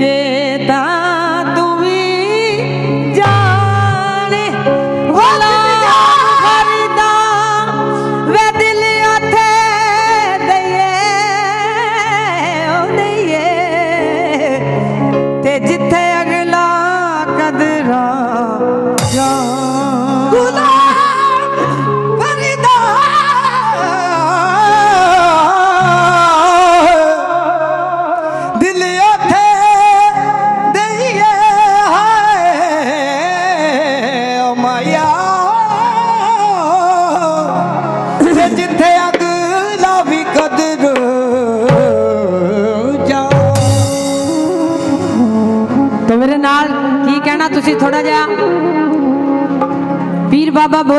ਇੱਕ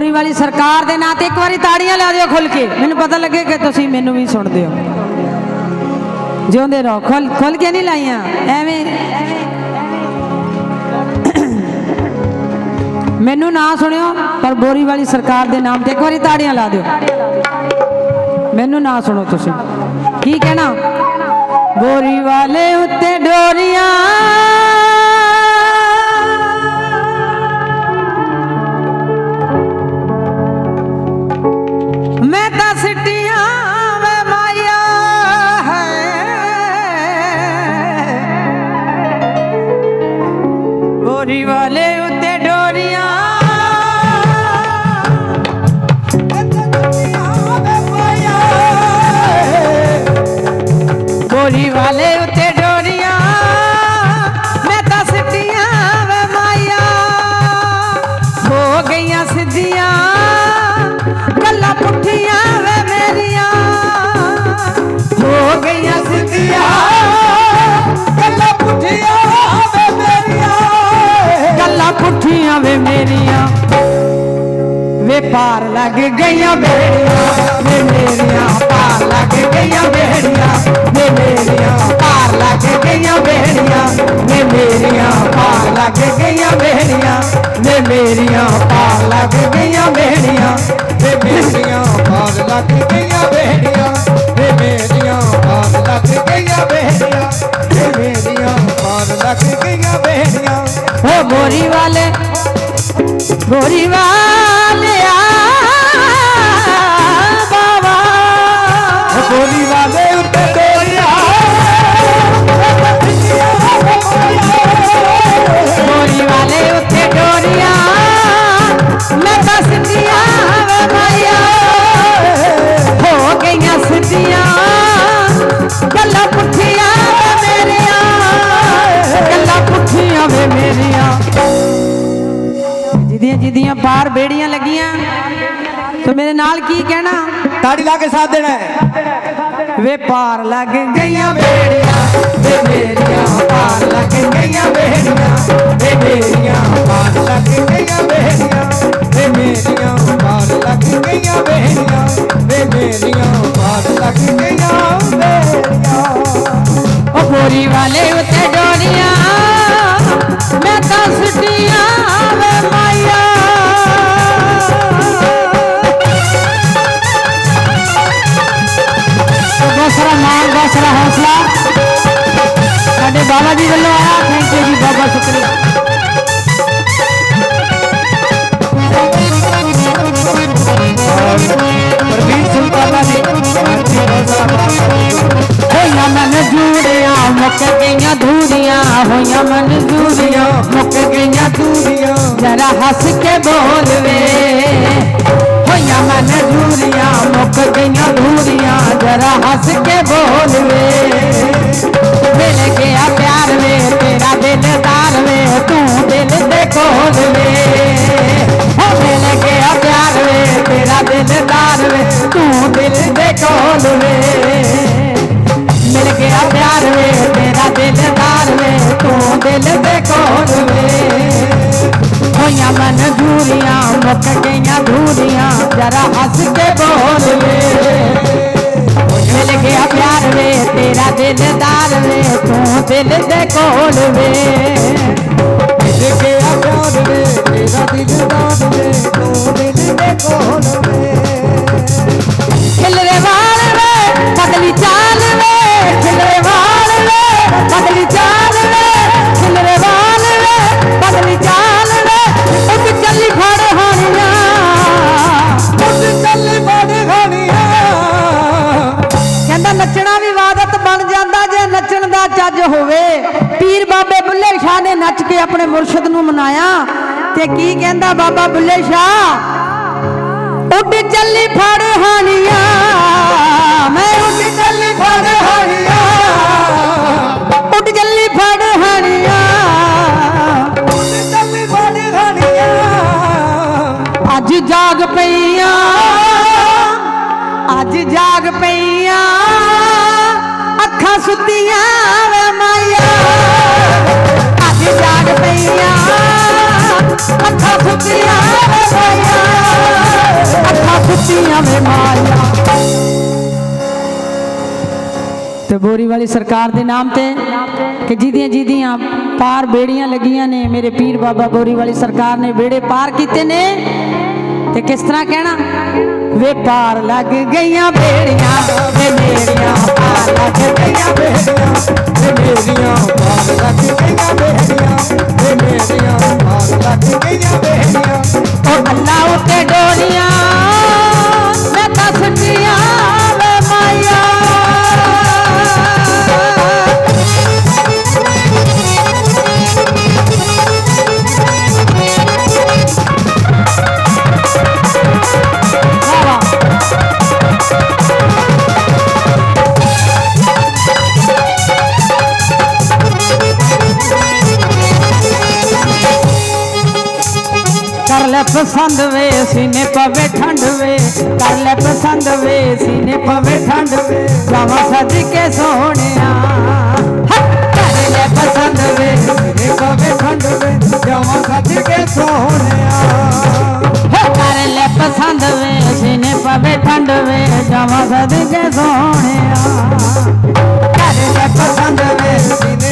ਪੀਰ ਵਾਲੀ ਸਰਕਾਰ ਦੇ ਨਾਂ ਤੇ ਇੱਕ ਵਾਰੀ ਤਾੜੀਆਂ ਲਾ ਦਿਓ ਖੁੱਲ ਕੇ। ਮੈਨੂੰ ਪਤਾ ਲੱਗੇ ਕਿ ਤੁਸੀਂ ਮੈਨੂੰ ਵੀ ਸੁਣਦੇ ਹੋ। ਜਿਉਂਦੇ ਰਹੋ। ਖੁੱਲ ਖੁੱਲ ਕੇ ਨਹੀਂ ਲਾਈਆਂ। ਐਵੇਂ। ਮੈਨੂੰ ਨਾ ਸੁਣਿਓ, ਪਰ ਬੋਰੀ ਵਾਲੀ ਸਰਕਾਰ ਦੇ ਨਾਮ ਤੇ ਇੱਕ ਵਾਰੀ ਤਾੜੀਆਂ ਲਾ ਦਿਓ। ਮੈਨੂੰ ਨਾ ਸੁਣੋ ਤੁਸੀਂ। ਕੀ ਕਹਿਣਾ? ਬੋਰੀ ਵਾਲੇ ਉੱਤੇ ਡੋਰੀਆਂ। ਪੁੱਠੀਆਂ ਵੇ ਮੇਰੀਆਂ। ਵੇ ਪਾਰ ਲੱਗ ਗਈਆਂ ਬੇੜੀਆਂ। ਵੇ ਮੇਰੀਆਂ ਪਾਰ ਲੱਗ ਗਈਆਂ ਬੇੜੀਆਂ। ਵੇ ਮੇਰੀਆਂ ਪਾਰ ਲੱਗ ਗਈਆਂ ਬੇੜੀਆਂ। ਵੇ ਮੇਰੀਆਂ ਪਾਰ ਲੱਗ ਗਈਆਂ ਬੇੜੀਆਂ। ਵੇ ਮੇਰੀਆਂ ਪਾਰ ਲੱਗ ਗਈਆਂ ਬੇੜੀਆਂ। ਵੇ ਮੇਰੀਆਂ ਬਾਗ ਲੱਗ ਨਾਲ ਕੀ ਕਹਿਣਾ? ਤਾੜੀ ਲਾ ਕੇ ਸਾਥ ਦੇਣਾ ਹੈ। ਵੇ ਪਾਰ ਲੱਗ ਗਈਆਂ ਬੇੜੀਆਂ ਵੇ ਮੇਰੀਆਂ ਪਾਰ ਲੱਗ ਗਈਆਂ ਬੇੜੀਆਂ ਵੇ ਮੇਰੀਆਂ ਪਾਰ ਲੱਗ ਗਈਆਂ ਬੇੜੀਆਂ ਵੇ ਮੇਰੀਆਂ ਪਾਰ ਲੱਗ ਗਈਆਂ ਬੇੜੀਆਂ ਵੇ ਮੇਰੀਆਂ ਪਾਰ ਲੱਗ ਗਈਆਂ ਬੇੜੀਆਂ। ਉਹ ਬੋਰੀ ਵਾਲੇ ਉੱਤੇ ਡੋਰੀਆਂ ਸਾਡੇ ਬਾਬਾ ਵੇ ਮਿਲ ਗਿਆ ਪਿਆਰ ਵੇ, ਤੇਰਾ ਦਿਲਦਾਰ ਵੇ, ਤੂੰ ਦਿਲ ਦੇ ਕੋਲ ਵੇ। ਹੋਈਆਂ ਮਨ ਮਨਜ਼ੂਰੀਆਂ ਮੁੱਕ ਗਈਆਂ ਧੂਰੀਆਂ ਜਰਾ ਹੱਸ ਕੇ ਬੋਲ ਵੇ। ਮਿਲ ਗਿਆ ਪਿਆਰ ਵੇ, ਤੇਰਾ ਦਿਲਦਾਰ ਵੇ, ਤੂੰ ਦਿਲ ਦੇ ਕੋਲ ਵੇ। ਤੇ ਕੀ ਕਹਿੰਦਾ ਬਾਬਾ ਬੁੱਲੇ ਸ਼ਾਹ? ਉੱਡ ਚੱਲੀ ਫੜ ਹਾਣੀਆਂ ਤੇ ਵਾਲੀ ਸਰਕਾਰ ਦੇ ਨਾਮ ਤੇ ਕਿ ਜਿਹਦੀਆਂ ਜਿਹਦੀਆਂ ਪਾਰ ਬੇੜੀਆਂ ਲੱਗੀਆਂ ਨੇ, ਮੇਰੇ ਪੀਰ ਬਾਬਾ ਗੋਰੀ ਵਾਲੀ ਸਰਕਾਰ ਨੇ ਬੇੜੇ ਪਾਰ ਕੀਤੇ ਨੇ, ਤੇ ਕਿਸ ਤਰ੍ਹਾਂ ਕਹਿਣਾ? ਵੇ ਪਾਰ ਲੱਗ ਗਈਆਂ ਬੇੜੀਆਂ ਵੇ ਮੇਰੀਆਂ ਪਾਰ ਲੱਗ ਗਈਆਂ ਬੇੜੀਆਂ, ਵੇ ਮੇਰੀਆਂ ਪਾਰ ਲੱਗ ਗਈਆਂ ਬੇੜੀਆਂ, ਵੇ ਮੇਰੀਆਂ ਪਾਰ ਲੱਗ ਗਈਆਂ ਬੇੜੀਆਂ। ਉਹ ਅੱਲਾ ਉੱਤੇ ਡੋਲੀਆਂ, ਮੈਂ ਤਾਂ ਸੱਚੀਆਂ ਕਰ ਲੈ ਪਸੰਦ ਵੇ ਸੀਨੇ ਪਵੇ ਠੰਡ ਵੇ ਕਰ ਲੈ ਪਸੰਦ ਵੇ ਸੀਨੇ ਪਵੇ ਠੰਡ ਵੇ ਜਾਵਾਂ ਸੱਜ ਕੇ ਸੋਹਣਿਆ ਹੱਥ ਕਰ ਲੈ ਪਸੰਦ ਵੇ ਮੇਰੇ ਪਵੇ ਠੰਡ ਵੇ ਜਾਵਾਂ ਸੱਜ ਕੇ ਸੋਹਣਿਆ ਹੋ ਕਰ ਲੈ ਪਸੰਦ ਵੇ ਸੀਨੇ ਪਵੇ ਠੰਡ ਵੇ ਜਾਵਾਂ ਸੱਜ ਕੇ ਸੋਹਣਿਆ ਕਰ ਲੈ ਪਸੰਦ ਵੇ ਸੀਨੇ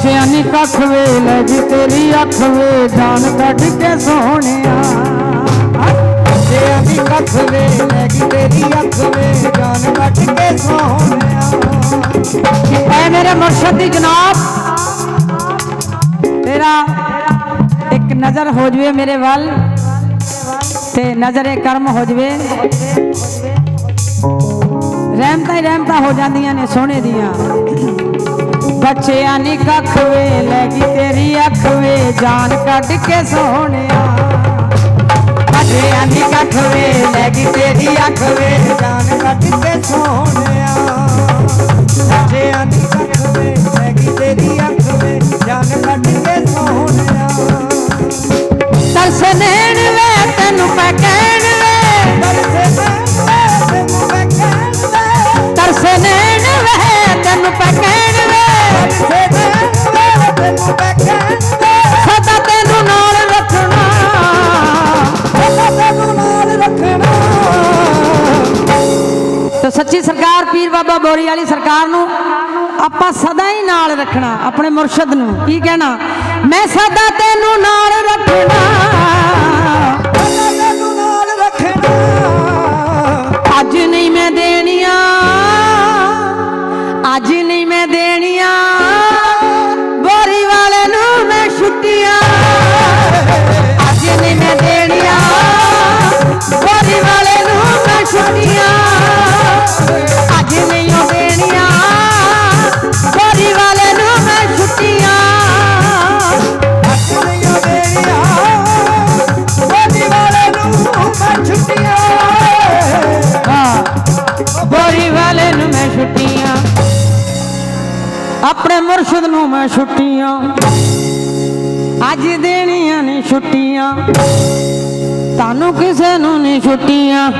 ਬੱਚਿਆਂ ਨੀ ਕੱਖ ਵੇ ਲੈ ਜੀ, ਤੇਰੀ ਅੱਖ ਵੇ ਜਾਨ ਕੱਢ ਕੇ ਸੋਹਣਿਆ। ਜੇ ਅਭੀ ਕੱਖ ਵੇ ਲੈਗੀ ਤੇਰੀ ਅੱਖ ਵੇ ਜਾਨ ਕੱਟ ਕੇ ਸੋਹਣਿਆ। ਐ ਮੇਰੇ ਮੁਰਸ਼ਦ ਦੀ ਜਨਾਬ। ਤੇਰਾ ਇੱਕ ਨਜ਼ਰ ਹੋ ਜਵੇ ਮੇਰੇ ਵੱਲ, ਤੇ ਨਜ਼ਰੇ ਕਰਮ ਹੋ ਜਵੇ। ਰਹਿਮਤਾਂ ਹੀ ਰਹਿਮਤਾਂ ਹੋ ਜਾਂਦੀਆਂ ਨੇ ਸੋਹਣੇ ਦੀਆਂ। ਬੱਚਿਆਂ ਨੀ ਕੱਖ ਵੇ ਲੈ ਗਈ ਤੇਰੀ ਅੱਖ ਵੇ ਜਾਨ ਕੱਢ ਕੇ ਸੋਹਣਿਆ। ਬੱਚਿਆਂ ਨੀ ਕੱਖ ਵੇ ਲੈ ਗਈ ਤੇਰੀ ਅੱਖ ਵੇ ਜਾਨ ਕੱਟ ਕੇ ਸੋਹਣਿਆ। ਪੀਰ ਬਾਬਾ ਬੋਰੀ ਵਾਲੀ ਸਰਕਾਰ ਨੂੰ ਆਪਾਂ ਸਦਾ ਹੀ ਨਾਲ ਰੱਖਣਾ, ਆਪਣੇ ਮੁਰਸ਼ਦ ਨੂੰ। ਕੀ ਕਹਿਣਾ? ਮੈਂ ਸਦਾ ਤੈਨੂੰ ਨਾਲ ਰੱਖਣਾ। ਛੁੱਟੀਆਂ। ਅੱਜ ਦੇਣੀਆਂ ਨੇ ਛੁੱਟੀਆਂ। ਤੁਹਾਨੂੰ ਕਿਸੇ ਨੂੰ ਨਹੀਂ ਛੁੱਟੀਆਂ।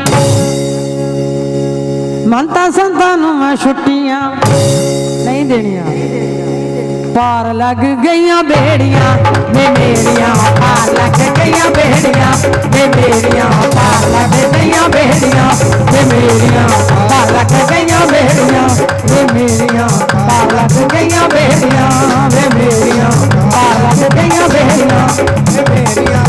ਮੰਤਾ ਸੰਤਾਂ ਨੂੰ ਮੈਂ ਛੁੱਟੀਆਂ। ਨਹੀਂ ਦੇਣੀਆਂ। ਪਾਰ ਲੱਗ ਗਈਆਂ ਬੇੜੀਆਂ। ਵੇ ਮੇਰੀਆਂ ਪਾਰ ਲੱਗ ਗਈਆਂ ਬੇੜੀਆਂ। ਵੇ ਮੇਰੀਆਂ ਪਾਰ ਲੱਗ ਗਈਆਂ ਬੇੜੀਆਂ। ਲੱਗ ਗਈਆਂ ਮੇਰੀਆਂ, ਵੇ ਮੇਰੀਆਂ ਪਾਰ ਲੱਗ ਗਈਆਂ ਮੇਰੀਆਂ, ਵੇ ਮੇਰੀਆਂ ਪਾਰ ਲੱਗ ਗਈਆਂ ਮੇਰੀਆਂ, ਵੇ ਮੇਰੀਆਂ।